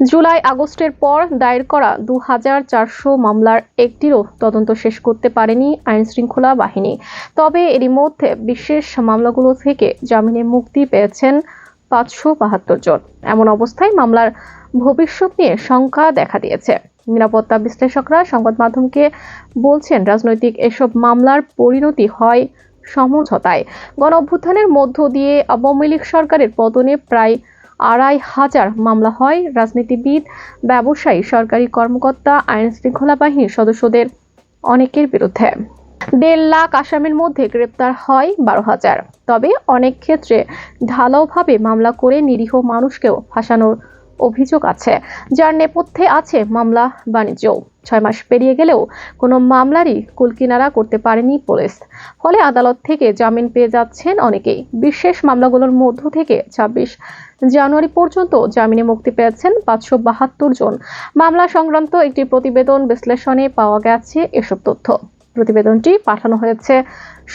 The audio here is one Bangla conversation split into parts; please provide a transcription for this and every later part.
জুলাই আগস্টের পর দায়ের করা দু হাজার চারশো মামলার একটিরও তদন্ত শেষ করতে পারেনি আইন শৃঙ্খলা বাহিনী। তবে এরই মধ্যে বিশেষ মামলাগুলো থেকে জামিনে মুক্তি পেয়েছেন পাঁচশো বাহাত্তর জন। এমন অবস্থায় মামলার ভবিষ্যৎ নিয়ে শঙ্কা দেখা দিয়েছে। নিরাপত্তা বিশ্লেষকরা সংবাদ মাধ্যমকে বলছেন, রাজনৈতিক এসব মামলার পরিণতি হয় সমঝোতায়। গণ অভ্যুত্থানের মধ্য দিয়ে আওয়ামী লীগ সরকারের পতনে প্রায় আড়াই হাজার মামলা হয় রাজনীতিবিদ, ব্যবসায়ী, সরকারি কর্মকর্তা আইন শৃঙ্খলা বাহিনীর সদস্যদের অনেকের বিরুদ্ধে। দেড় লাখ আসামির মধ্যে গ্রেপ্তার হয় বারো হাজার। তবে অনেক ক্ষেত্রে ঢালাওভাবে মামলা করে নিরীহ মানুষকেও ফাঁসানোর অভিযোগ আছে। যার নেপথ্যে আছে মামলা বাণিজ্য। ছয় মাস পেরিয়ে গেলেও কোনো মামলারই কুলকিনারা করতে পারেনি পুলিশ। ফলে আদালত থেকে জামিন পেয়ে যাচ্ছেন অনেকেই। বিশেষ মামলাগুলোর মধ্য থেকে ছাব্বিশ জানুয়ারি পর্যন্ত জামিনে মুক্তি পেয়েছেন পাঁচশো বাহাত্তর জন। মামলা সংক্রান্ত একটি প্রতিবেদন বিশ্লেষণে পাওয়া গেছে এসব তথ্য। প্রতিবেদনটি পাঠানো হয়েছে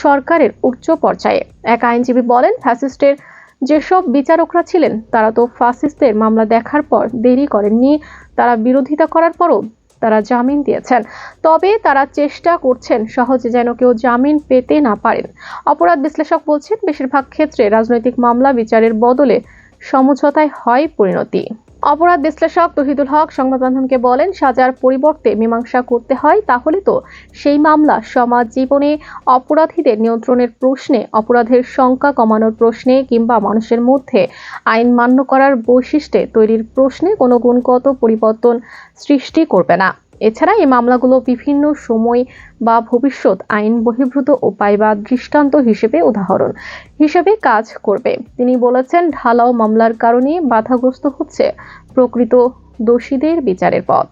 সরকারের উচ্চ পর্যায়ে। এক আইনজীবী বলেন, ফ্যাসিস্টের যেসব বিচারকরা ছিলেন, তারা তো ফাসিস্টদের মামলা দেখার পর দেরি করেননি। তারা বিরোধিতা করার পরও তারা জামিন দিয়েছেন। তবে তারা চেষ্টা করছেন সহজে যেন কেউ জামিন পেতে না পারেন। অপরাধ বিশ্লেষক বলছেন, বেশিরভাগ ক্ষেত্রে রাজনৈতিক মামলা বিচারের বদলে সমঝোতায় হয় পরিণতি। অপরাধ বিশ্লেষক তহিদুল হক সংবাদ মাধ্যমকে বলেন, সাজার পরিবর্তে মীমাংসা করতে হয়, তাহলে তো সেই মামলা সমাজ জীবনে অপরাধীদের নিয়ন্ত্রণের প্রশ্নে, অপরাধের সংখ্যা কমানোর প্রশ্নে কিংবা মানুষের মধ্যে আইন মান্য করার বৈশিষ্ট্যে তৈরির প্রশ্নে কোনো গুণগত পরিবর্তন সৃষ্টি করবে না। এছাড়া এই মামলাগুলো বিভিন্ন সময় বা ভবিষ্যৎ আইন বহির্ভূত উপায় বা দৃষ্টান্ত হিসেবে উদাহরণ হিসেবে কাজ করবে। তিনি বলেছেন, ঢালাও মামলার কারণে বাধাগ্রস্ত হচ্ছে প্রকৃত দোষীদের বিচারের পথ।